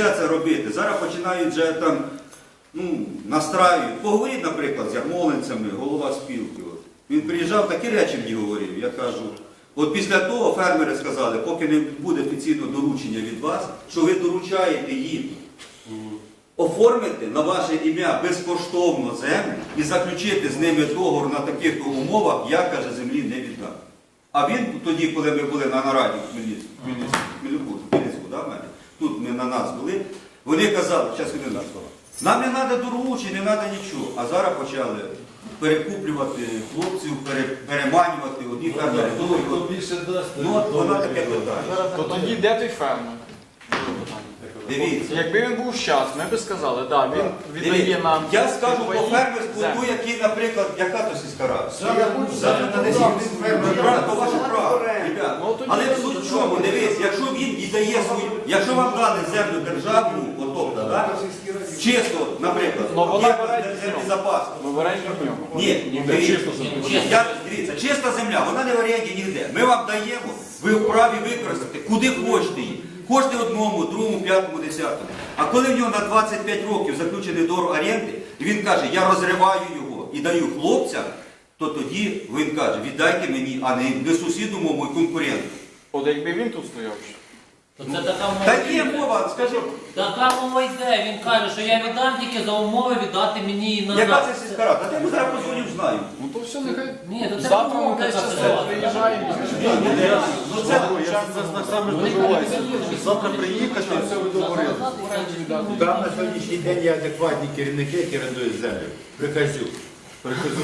можна це робити. Зараз починають вже там, ну, настраюють. Поговоріть, наприклад, з ярмолинцями, голова спілки. От. Він приїжджав, такі речі мені говорив. Я кажу, от після того фермери сказали, поки не буде офіційно доручення від вас, що ви доручаєте їм оформити на ваше ім'я безкоштовно землю і заключити з ними договор на таких умовах, я каже, землі не віддам. А він тоді, коли ми були на нараді в Хмельницьку, в Хмельницьку, в Хмельнику, в Хмельницьку, да, в мене? Ми на нас були, вони казали, зараз не на слова, нам не треба доручень, не треба нічого. А зараз почали перекуплювати хлопців, пере, переманювати одні фермери, дасть, Ну, от вона таке питання. То тоді де той фермер? Дивіться. Якби він був щас, ми б сказали, да, він віддає Дивіться, нам. Я скажу по свої фермерству, ту, який, наприклад, яка то сільська рада. Ну, правда, то ваше право, ребят. Ну, тоді Але це тут в чому, дивись, якщо він і дає свою, якщо вам дали землю державну, ото, да, чисто, наприклад, Ну, вона є бере землі запас. Ми в оренді в нього. Ні, дивіться, я, дивіться, чиста земля, вона не в оренді ніде. Ми вам даємо, ви вправі використати, куди хочете її. Хочете одному, другому, п'ятому, десятому. А коли в нього на 25 років заключений договор оренди, і він каже, я розриваю його і даю хлопцям, то тоді він каже, віддайте мені, а не, не сусіду моєму і конкуренту. От якби він тут стояв. ще. То це така мова. Та є мова, скажи, Така мова йде. Він каже, що я віддам тільки за умови віддати мені назад. яка це сільська рада? Та я йому зараз позвоню, знаю. Ну то все, нехай. Ні, то це Завтра ми це приїжджаємо. Ну це саме добиваюся. Завтра приїхати, все ви договорили. Там на сьогоднішній день є адекватні керівники, які орендують землю. Приказю. Приказю.